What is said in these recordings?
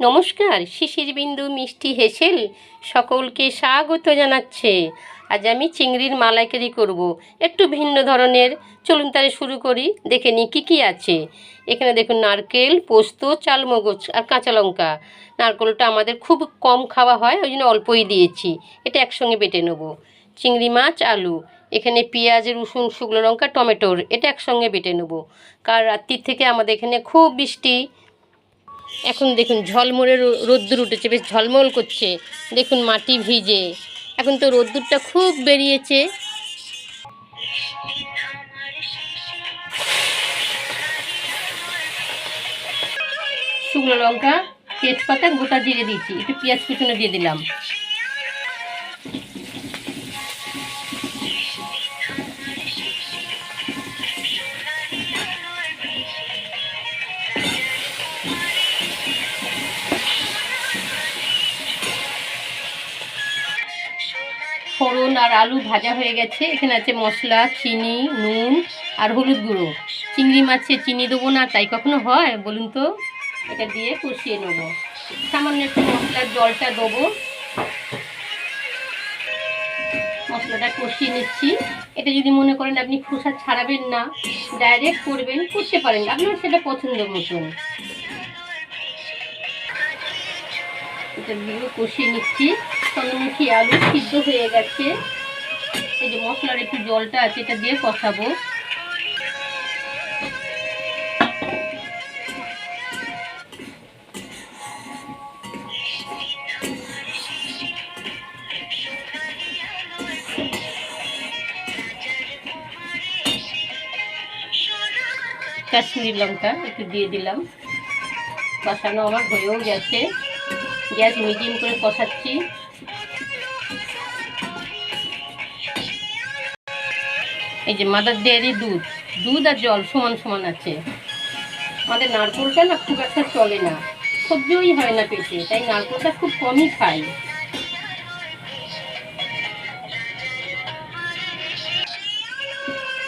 নমস্কার শিশির বিন্দু মিষ্টি হেসেল সকলকে স্বাগত জানাচ্ছে। আজ আমি চিংড়ির মালাইকারি করব। একটু ভিন্ন ধরনের। চলুন তাহলে শুরু করি, দেখে নিই কী কী আছে। এখানে দেখুন, নারকেল, পোস্ত, চালমগজ আর কাঁচা লঙ্কা। নারকেলটা আমাদের খুব কম খাওয়া হয়, ওই জন্য অল্পই দিয়েছি। এটা একসঙ্গে বেটে নেব। চিংড়ি মাছ, আলু। এখানে পেঁয়াজ, রসুন, শুকনো লঙ্কা, টমেটোর। এটা একসঙ্গে বেটে নেব। কার রাত্রির থেকে আমাদের এখানে খুব বৃষ্টি এখন দেখুন ঝলমলে রোদ্দুর উঠেছে, বেশ ঝলমল করছে। দেখুন মাটি ভিজে। এখন তো রোদ্দুরটা খুব বেরিয়েছে। শুকনো লঙ্কা, তেজপাতা, গোটা জিরে দিয়েছি। একটু পেঁয়াজ কুচুনো দিয়ে দিলাম। আর আলু ভাজা হয়ে গেছে। এখানে আছে মশলা, চিনি, নুন আর হলুদ গুঁড়ো। চিংড়ি মাছে চিনি দেবো না, তাই কখনো হয়? বলুন তো। এটা দিয়ে কষিয়ে নেব। সামান্য একটু মশলার জলটা দেবো। মশলাটা কষিয়ে নিচ্ছি। এটা যদি মনে করেন আপনি খোসা ছাড়াবেন না, ডাইরেক্ট করবেন, করতে পারেন। আপনার সেটা পছন্দ মতন। এটা দিয়ে কষিয়ে নিচ্ছি। চন্দ্রমুখী আলু সিদ্ধ হয়ে গেছে। এই যে মশলার একটু জলটা আছে, এটা দিয়ে কষাবো। কাশ্মীরি লঙ্কা একটু দিয়ে দিলাম। কষানো আমার হয়েও গেছে। গ্যাস মিডিয়াম করে কষাচ্ছি। এই যে মাদার ডেয়ারি দুধ। দুধ আর জল সমান সমান আছে। আমাদের নারকোলটা না খুব একটা চলে না। সহ্যই হয় না পেটে, তাই নারকোলটা খুব কমই খাই।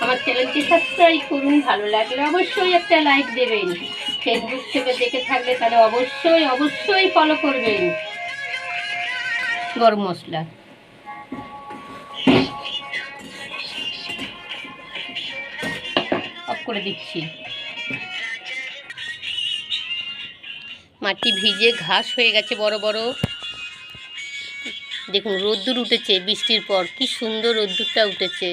আমার চ্যানেলটি সাবস্ক্রাইব করুন, ভালো লাগলে অবশ্যই একটা লাইক দেবেন। ফেসবুক থেকে দেখে থাকলে তাহলে অবশ্যই অবশ্যই ফলো করবেন। গরম মশলা। করে দিচ্ছি। মাটি ভিজে ঘাস হয়ে গেছে বড় বড়। দেখুন, রোদ্দুর উঠেছে বৃষ্টির পর। কি সুন্দর রোদ্দুরটা উঠেছে।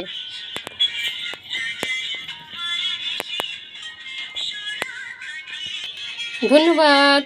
ধন্যবাদ।